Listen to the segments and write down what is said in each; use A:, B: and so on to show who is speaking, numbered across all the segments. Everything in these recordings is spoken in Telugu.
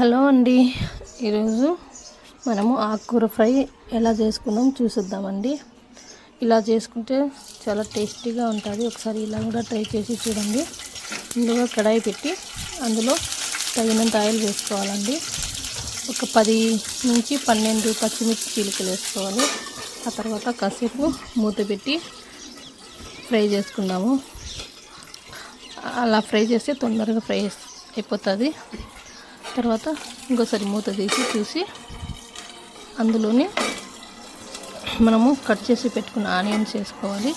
A: హలో అండి. ఈరోజు మనము ఆకుకూర ఫ్రై ఎలా చేసుకున్నాం చూసిద్దామండి. ఇలా చేసుకుంటే చాలా టేస్టీగా ఉంటుంది. ఒకసారి ఇలా కూడా ట్రై చేసి చూడండి. ముందుగా కడాయి పెట్టి అందులో తగినంత ఆయిల్ వేసుకోవాలండి. ఒక పది నుంచి పన్నెండు పచ్చిమిర్చి చీలికలు వేసుకోవాలి. ఆ తర్వాత కాసేపు మూత పెట్టి ఫ్రై చేసుకుందాము. అలా ఫ్రై చేస్తే తొందరగా ఫ్రై అయిపోతుంది. తర్వాత ఇంకోసారి మూత తీసి చూసి అందులోనే మనము కట్ చేసి పెట్టుకున్న ఆనియన్స్ వేసుకోవాలి.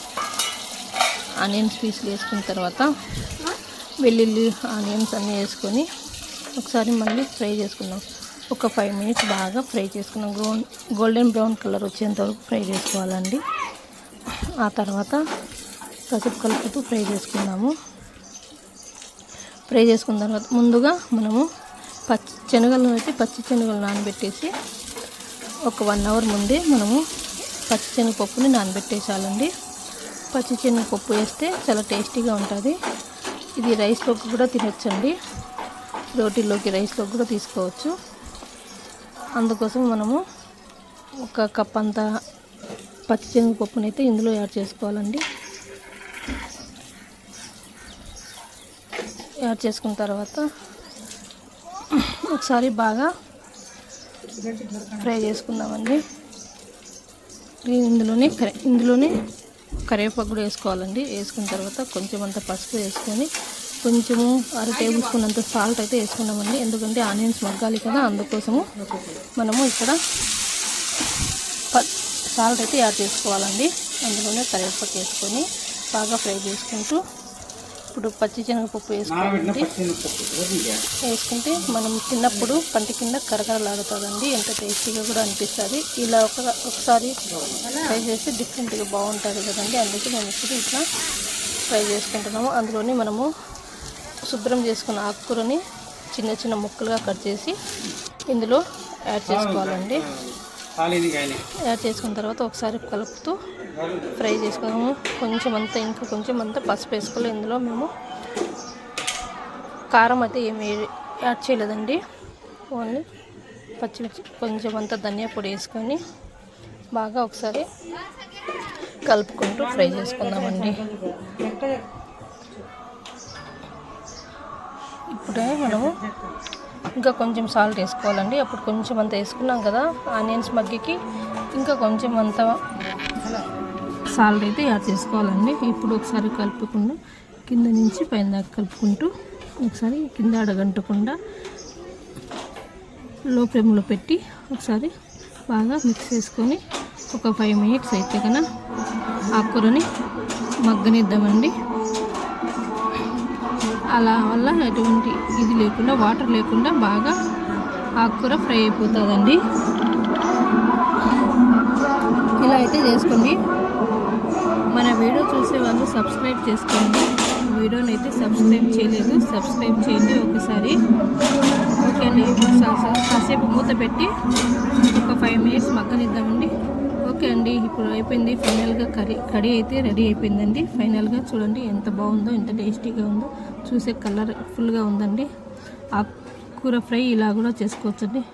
A: ఆనియన్స్ పీసులు వేసుకున్న తర్వాత వెల్లుల్లి ఆనియన్స్ అన్నీ వేసుకొని ఒకసారి మళ్ళీ ఫ్రై చేసుకుందాం. ఒక ఫైవ్ మినిట్స్ బాగా ఫ్రై చేసుకున్నాం. గోల్డ్ గోల్డెన్ బ్రౌన్ కలర్ వచ్చేంత వరకు ఫ్రై చేసుకోవాలండి. ఆ తర్వాత కసుపు కలుపుతూ ఫ్రై చేసుకుందాము. ఫ్రై చేసుకున్న తర్వాత ముందుగా మనము పచ్చి శనగలను అయితే పచ్చి శనగలు నానబెట్టేసి ఒక వన్ అవర్ ముందే మనము పచ్చి శనగపప్పుని నానబెట్టేసాలండి. పచ్చి శనగపప్పు వేస్తే చాలా టేస్టీగా ఉంటుంది. ఇది రైస్లోకి కూడా తినొచ్చండి. రోటీలోకి రైస్లోకి కూడా తీసుకోవచ్చు. అందుకోసం మనము ఒక కప్ అంత పచ్చి శనగపప్పుని అయితే ఇందులో యాడ్ చేసుకోవాలండి. యాడ్ చేసుకున్న తర్వాత ఒకసారి బాగా ఫ్రై చేసుకుందామండి. ఇందులోనే కరే ఇందులోనే కరివేపాకు కూడా వేసుకోవాలండి. వేసుకున్న తర్వాత కొంచెం అంత పసుపు వేసుకొని కొంచెము అర టేబుల్ స్పూన్ అంత సాల్ట్ అయితే వేసుకున్నామండి ఎందుకంటే ఆనియన్స్ మగ్గాలి కదా అందుకోసము మనము ఇక్కడ సాల్ట్ అయితే యాడ్ చేసుకోవాలండి. అందులోనే కరివేపాకు వేసుకొని బాగా ఫ్రై చేసుకుంటూ ఇప్పుడు పచ్చి శనగపప్పు వేసుకోవాలండి వేసుకుంటే మనం తిన్నప్పుడు పంటి కింద కరకరలాడుతుందండి. ఎంత టేస్టీగా కూడా అనిపిస్తుంది. ఇలా ఒక ఒకసారి ఫ్రై చేస్తే డిఫరెంట్గా బాగుంటుంది కదండి. అందుకే మేము ఇప్పుడు ఇట్లా ఫ్రై చేసుకుంటున్నాము. అందులోని మనము శుభ్రం చేసుకున్న ఆకుకూరని చిన్న చిన్న ముక్కలుగా కట్ చేసి ఇందులో యాడ్ చేసుకోవాలండి. యాడ్ చేసుకున్న తర్వాత ఒకసారి కలుపుతూ ఫ్రై చేసుకున్నాము. కొంచెం అంతా ఇంకా కొంచెం అంతా పసుపు వేసుకోవాలి. ఇందులో మేము కారం అయితే ఏమి యాడ్ చేయలేదండి. ఓన్లీ పచ్చిమిర్చి కొంచెం అంతా ధనియా పొడి వేసుకొని బాగా ఒకసారి కలుపుకుంటూ ఫ్రై చేసుకుందామండి. ఇప్పుడే మనము ఇంకా కొంచెం సాల్ట్ వేసుకోవాలండి. అప్పుడు కొంచెం అంత వేసుకున్నాం కదా ఆనియన్స్ మగ్గికి ఇంకా కొంచెం అంత సాల్ట్ అయితే యాడ్ చేసుకోవాలండి. ఇప్పుడు ఒకసారి కలుపుకుండా కింద నుంచి పైన దాకా కలుపుకుంటూ ఒకసారి కింద అడగంటకుండా లో ఫ్లేమ్లో పెట్టి ఒకసారి బాగా మిక్స్ చేసుకొని ఒక ఫైవ్ మినిట్స్ అయితే కన్నా ఆకుకూరని మగ్గనిద్దామండి. అలా వల్ల ఎటువంటి ఇది లేకుండా వాటర్ లేకుండా బాగా ఆకుకూర ఫ్రై అయిపోతుందండి. ఇలా అయితే చేసుకోండి. మన వీడియో చూసే వాళ్ళు సబ్స్క్రైబ్ చేసుకోండి. వీడియోని అయితే సబ్స్క్రైబ్ చేయలేదు. సబ్స్క్రైబ్ చేయండి ఒకసారి. ఓకే అండి. కాసేపు మూత పెట్టి ఒక ఫైవ్ మినిట్స్ మగ్గనిద్దామండి. ఓకే అండి ఇప్పుడు అయిపోయింది. ఫైనల్గా కర్రీ కర్రీ అయితే రెడీ అయిపోయిందండి. ఫైనల్గా చూడండి ఎంత బాగుందో ఎంత టేస్టీగా ఉందో. చూసే కలర్ ఫుల్గా ఉందండి. ఆ కూర ఫ్రై ఇలా కూడా చేసుకోవచ్చండి.